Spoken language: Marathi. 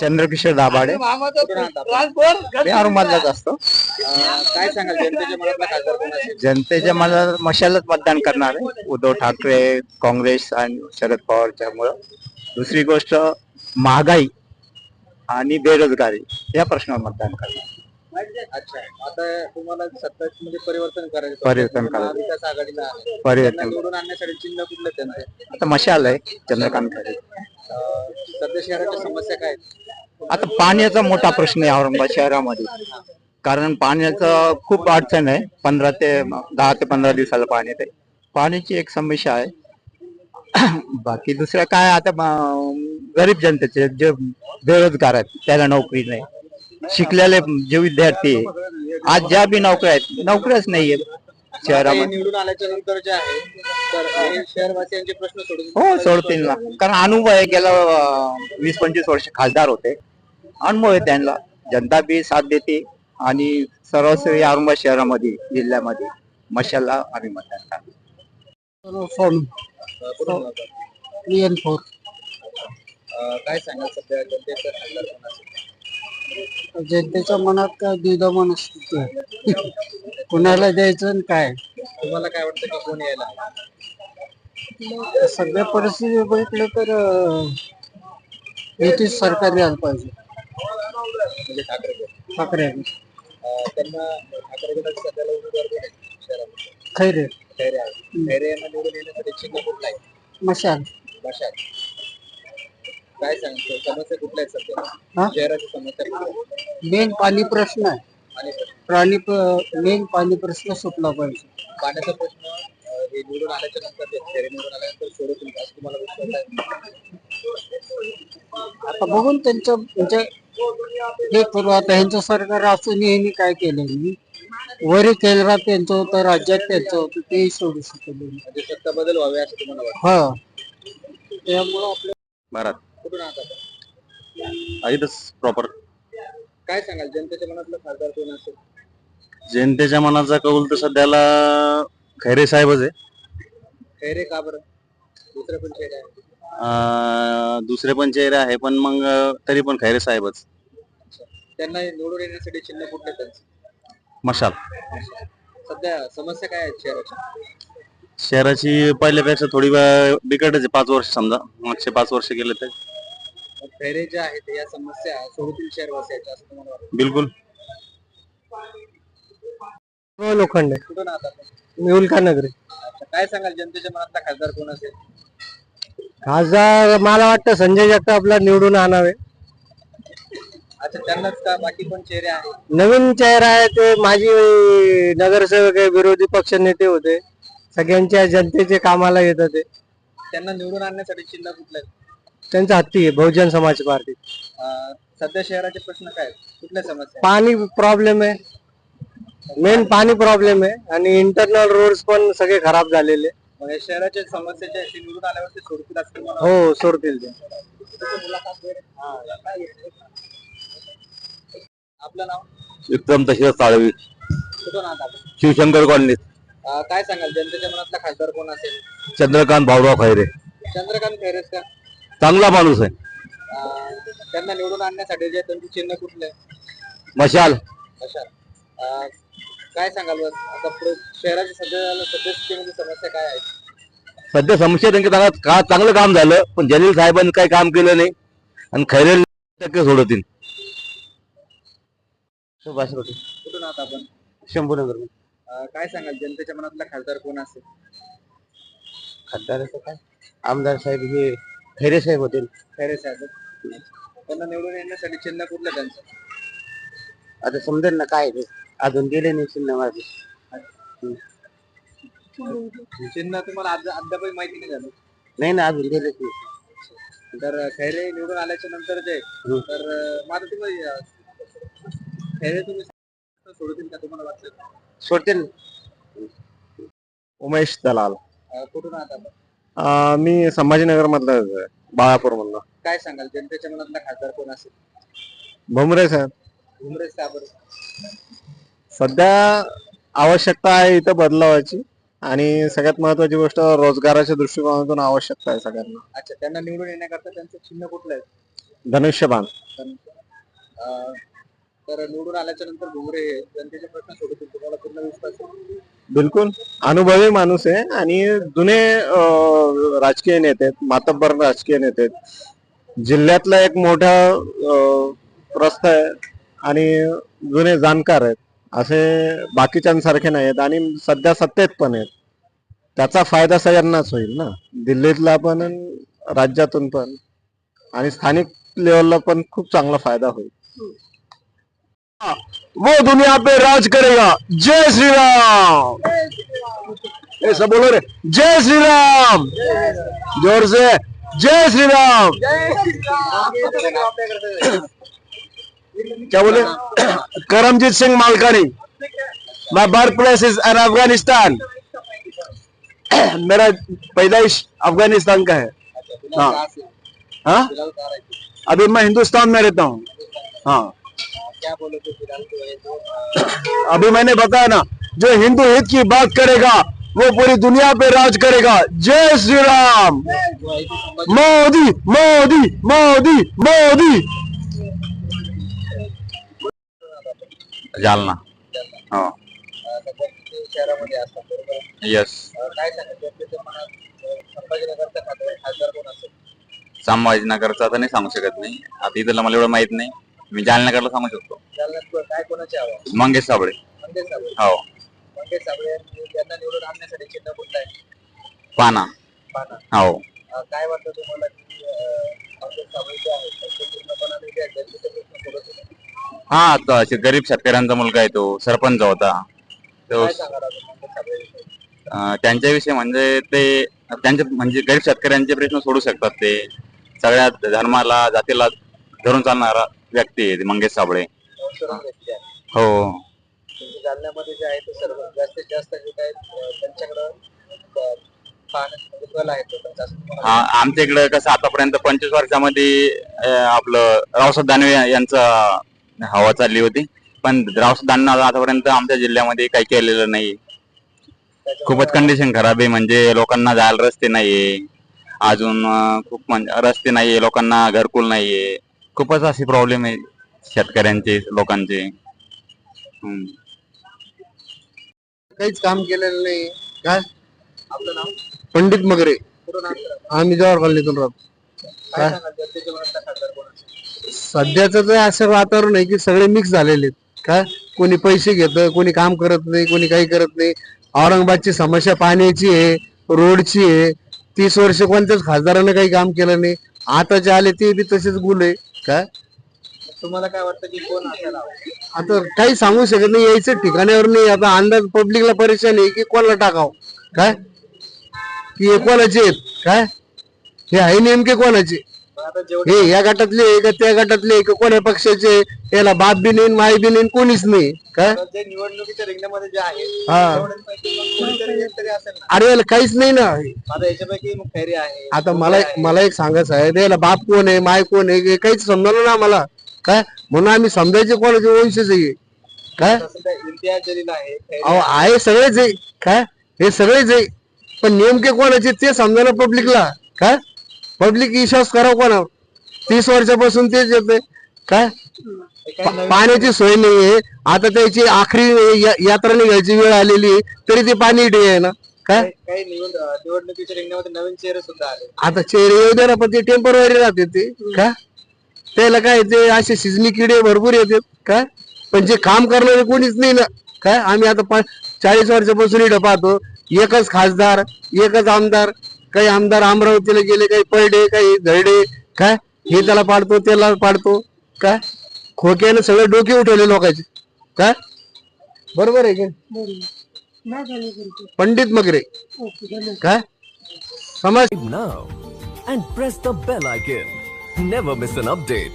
चंद्रकिशोर दाभाडे. औरंगाबादलाच असतो. काय सांगाल? जनतेच्या मनातला खासदार कोण असेल? जनतेच्या मनात मशालच मतदान करणार आहे. उद्धव ठाकरे काँग्रेस आणि शरद पवारच्यामुळं दुसरी गोष्ट महागाई आणि बेरोजगारी या प्रश्नावर मतदान करणार. अच्छा. आता तुम्हाला सत्तामध्ये परिवर्तन करायचं परिवर्तन करायचं. महाविकास आघाडीला आहे. त्यांना परिवर्तन निवडून आणण्यासाठी चिन्ह कुठलं त्यांचं? आता मशाल आहे चंद्रकांत खरे. अं, सध्या शहराच्या समस्या काय आहेत? आता पाण्याचा मोठा प्रश्न आहे औरंगाबाद शहरामध्ये. कारण पाण्याचं खूप अडचण आहे. पंधरा ते दहा ते पंधरा दिवसाला पाणी येते पाण्याची एक समस्या आहे. बाकी दुसरं काय आता गरीब जनतेचे जे बेरोजगार आहेत त्याला नोकरी नाही. शिकलेले जे विद्यार्थी आहे, आज ज्या बी नोकऱ्या आहेत नोकऱ्याच नाहीये शहरामध्ये. निवडून आल्याच्यानंतर जे आहे तर हे शहरवासियांचे प्रश्न सोडून हो सोडतील ना. कारण अनुभव आहे गेल्या वीस पंचवीस वर्ष खासदार होते. अनुभव आहे त्यांना. जनता बी साथ देते आणि सर्वस्वी औरंगाबाद शहरामध्ये जिल्ह्यामध्ये. मशाला आम्ही मतदान आहात? अं, काय सांगाल सध्या? जनतेचा खासदार जनतेच्या मनात काय द्विधा मनस्थिती आहे. कुणाला द्यायचं आणि काय? तुम्हाला काय वाटतं की कोण यायला सगळ्या परिस्थिती बघितलं तर युतीच सरकार यायला पाहिजे. म्हणजे ठाकरे गट. ठाकरे अं, त्यांना ठाकरे गटाचे सध्याला उमेदवार कोण आहेत? शहरामध्ये. खैरे. खैरे आहेत खैरे यांना निवडून येण्यासाठी चिन्ह कुठलं आहे मशाल. भाषा काय सांगतो? समस्या कुठल्या आहेत सध्या? हा? शहराची समस्या कुठल्या आहेत? मेन पाणी प्रश्न आहे. आणि प्राणी मेन पाणी प्रश्न सुटला पाहिजे. पाण्याचा प्रश्न अं, हे निवडून आल्याच्यानंतर ते खैरे निवडून आल्यानंतर सोडवतील? असं तुम्हाला विश्वास आहे? आता बघून त्यांचं म्हणजे हे करू. आता ह्यांचं सरकार असून यांनी काय केलं? नाही वरी केंद्रात त्यांचं होतं राज्यात त्यांचं होतं तेही सोडू शकलं नाही. म्हणजे सत्ता बदल व्हावे असं तुम्हाला वाटतं? हा. त्यामुळं आपलं भारत. कुठून आहात आपण इथंच प्रॉपर काय सांगाल? जनतेच्या मनातलं खासदार कोण असेल? जनतेच्या मनाचा कौल तर सध्याला खैरे साहेबच आहे. खैरे का बरं? दुसरे पण चेहरे आहे अं, दुसरे पण चेहरे आहे पण मग तरी पण खैरे साहेबच. त्यांना निवडून येण्यासाठी चिन्ह कुठले त्यांचं? मशाल. सध्या समस्या काय आहेत शहराच्या शहराची पहिल्यापेक्षा थोडी बिकटच आहे पाच वर्ष समजा. मागचे पाच वर्ष गेले तर. मग खैरे जे आहेत या समस्या सोडतील शहरवासियाच्या असं तुम्हाला वाटतं? बिलकुल. लोखंडे. कुठून आहात आपण? मी उल्का नगरी. अच्छा, काय सांगाल? जनतेच्या मनातला खासदार कोण असेल? खासदार मला वाटतं संजय जगतापला निवडून आणावे. अच्छा त्यांनाच का बाकी पण चेहरे आहेत? नवीन चेहरा आहे ते माजी नगरसेवक आहे विरोधी पक्ष नेते होते. सगळ्यांच्या जनतेचे कामाला येतात ते. त्यांना निवडून आणण्यासाठी चिन्ह कुठलं आहे? त्यांचा हत्ती आहे बहुजन समाज पार्टी. अं, सध्या शहराचे प्रश्न काय आहेत? कुठल्या समस्या आहेत? पाणी प्रॉब्लेम आहे. मेन पाणी प्रॉब्लेम आहे आणि इंटरनल रोड्स पण सगळे खराब झालेले. मग या शहराच्या समस्याच्या ते निवडून आल्यावरती सोडतील असं तुम्हाला हो सोडतील ते. आपलं नाव? विक्रम तशी साळवी. कुठून आहात आपण? शिवशंकर कॉलनीत अं, काय सांगाल? जनतेच्या मनातला खासदार कोण असेल? चंद्रकांत भाऊराव खैरे. चंद्रकांत खैरेच का? चांगला माणूस आहे. अं, त्यांना निवडून आणण्यासाठी जे त्यांचे चिन्ह कुठले? मशाल. अं, काय सांगाल बस आता पुढे शहराची सध्या सद्यस्थितीमध्ये समस्या काय आहेत सध्या समस्या त्यांच्या चांगलं का चांगलं काम झालं पण जलील साहेबांनी काही काम केलं नाही आणि खैरे टक्के सोडवतील सुभाष रोटे कुठून आहात आपण? शंभूनगर. अं, काय सांगाल? जनतेच्या मनातला खासदार कोण असेल? खासदाराचं काय? आमदार साहेब हे खैरे साहेब होते. खैरे साहेब. त्यांना निवडून येण्यासाठी चिन्ह कुठलं त्यांचं? आता समजेल ना काय ते. अजून गेले नाही चिन्ह माझे. चिन्ह तुम्हाला अद्या- अद्यापही माहिती नाही झालं? नाही ना अजून गेलेच नाही. तर खैरे निवडून आल्याच्यानंतर जे. तर अं, मग आता तुम्ही अं, खैरे तुम्ही सोडतील का तुम्हाला वाटतं सोडतील. उमेश दलाल. अं, कुठून आहात आपण? अं, मी संभाजीनगर मधला बाळापूर मधला काय सांगाल? जनतेच्या मनातला खासदार कोण असेल? भुमरे साहेब. का बरं. सध्या आवश्यकता आहे इथं बदलावाची आणि सगळ्यात महत्वाची गोष्ट रोजगाराच्या दृष्टिकोनातून आवश्यकता आहे सगळ्यांना. अच्छा त्यांना निवडून येण्याकरता त्यांचं चिन्ह कुठलं आहे? धनुष्यबाण. अं, तर निवडून आल्याच्यानंतर भुमरे हे जनतेचे प्रश्न सोडतील तुम्हाला पूर्ण विश्वास आहे? बिलकुल. अनुभवी माणूस आहे आणि जुने अं, राजकीय नेते आहेत. मातब्बर राजकीय नेते आहेत. जिल्ह्यातला एक मोठा अं, प्रस्थ आहे आणि जुने जाणकार आहेत. असे बाकीच्यांसारखे नाही आहेत आणि सध्या सत्तेत पण आहेत. त्याचा फायदा सगळ्यांनाच होईल ना? दिल्लीतला पण आणि राज्यातून पण. आणि स्थानिक लेवलला पण खूप चांगला फायदा होईल. वो दुनिया पे राज करेगा। जय श्री राम ऐसा बोलो रे। जय श्री राम ज़ोर से। जय श्री राम क्या बोले? Karamjit Singh Malkani. My birth place is an Afghanistan मेरा पैदाइश अफ़गानिस्तान का है हाँ। हाँ। हैं? अभी मैं हिंदुस्तान में रहता हूँ। हाँ। अभी मैंने बताया ना जो हिंदू हित की बात करेगा वो पूरी दुनिया पे राज करेगा। जय श्री राम। मोदी मोदी मोदी मोदी। जालना। हो। यस संभाजीनगरचा आता नाही सांगू शकत नाही आता इथलं मला एवढं माहीत नाही. मी जालन्याकडलं सांगू शकतो. जालन्यात को- काय कोणाची हवा? मंगेश साबळे. मंगेश साबळे. हो. मंगेश साबळे यांनी त्यांना निवडून आणण्यासाठी चिन्ह आहे? पाना. पाना. हो. अं, काय वाटतं तुम्हाला की अं, मंगेश साबळे जे आहेत ते पूर्णपणाने जे आहेत, जनतेचे प्रश्न सोडवतील हा आता शे- गरीब शेतकऱ्यांचा मुलगा आहे तो सरपंच होता. तो काय सांगा मंगेश साबळे अं, त्यांच्याविषयी म्हणजे ते त्यांचे म्हणजे गरीब शेतकऱ्यांचे प्रश्न सोडू शकतात ते. सगळ्या धर्माला जातीला धरून चालणारा व्यक्ती आहे मंगेश साबळे. नवतरुण व्यक्ती आहे हो. तुमच्या जालन्यामध्ये जे आहे ते सर्व जास्तीत जास्त जे काय अं, त्यांच्याकडं अं, पाहण्यात म्हणजे कल आहे तो हा आमच्या इकडे कसं आतापर्यंत पंचवीस वर्षामध्ये अं, आपलं रावसाहेब दानवे यांचं हवा चालली होती. पण रावसाहेब दानवे आतापर्यंत आमच्या जिल्ह्यामध्ये काही केलेलं नाही. खूपच कंडिशन खराब आहे म्हणजे लोकांना जायला रस्ते नाहीये. अजून अं, खूप म्हणजे रस्ते नाहीये लोकांना घरकुल नाहीये. खूपच अशी प्रॉब्लेम आहे शेतकऱ्यांचे लोकांचे. हम्म. काहीच काम केलेलं नाही. काय? आपलं नाव? पंडित मगरे. आम्ही जवाहर कॉलनीतून राहतो. काय सांगाल? जनतेच्या मनातला खासदार कोण असेल? सध्याचं तर असं वातावरण आहे की सगळे मिक्स झालेले आहेत. काय? कोणी पैसे घेत कोणी काम करत नाही कोणी काही करत नाही. औरंगाबादची समस्या पाण्याची आहे रोडची आहे. तीस वर्ष कोणत्याच खासदारानं काही काम केलं नाही. आता जे आले ते बी तसेच गुल आहे. काय? तुम्हाला काय वाटतं की कोण असायला हवं आता काही सांगू शकत नाही यायचं ठिकाणावर नाही. आता अंदाज पब्लिकला परेशान आहे की कोणाला टाकाव? काय? की हे कोणाचे आहेत? काय? हे आहे नेमके कोणाचे? हे या गटातले आहे का त्या गटातले आहे का? कोण्या पक्षाचे? याला बाप बी नाही माय बी नाही कोणीच नाही. काय? जे निवडणुकीच्या रिंगणामध्ये जे आहे हा. तेवढ्यांपैकी मग कोणीतरी एक तरी असेल ना. अरे याला काहीच नाही ना. आता याच्यापैकी मग खैरी आहे आता मला मला एक सांगायचं आहे याला बाप कोण आहे माय कोण आहे हे काहीच समजलं ना आम्हाला. काय? म्हणून आम्ही समजायचे कोणाचे वंशच आहे. काय? इम्तियाज जलील आहे खैरी अहो आहे. सगळेच आहे. काय? हे सगळेच आहे. पण नेमके कोणाचे ते समजायला पब्लिकला काय? पब्लिक विश्वास करा कोणावर? तीस वर्षापासून तेच येते काय? पाण्याची सोय नाहीये. आता त्याची आखरी यात्रा निघायची वेळ आलेली तरी ते पाणी आहे ना. काय? निवडणुकीच्या रिंगणामध्ये नवीन चेहरे सुद्धा आले. आता चेहरे येऊ दे ना पण ते टेंपररी राहते ते. का त्याला काय ते असे शिजनी किडे भरपूर येतात. काय? पण जे काम करणारे कोणीच नाही ना. काय? आम्ही आता चाळीस वर्षापासून इथं पाहतो. एकच खासदार एकच आमदार. काही आमदार अमरावतीला गेले काही पडले काही धरडे काय? हे त्याला पाडतो त्याला पाडतो. काय खोक्यानं सगळे डोके उठवले लोकांचे. काय बरोबर आहे का पंडित मगरे. काय समाज नाव and press the bell icon. Never miss an update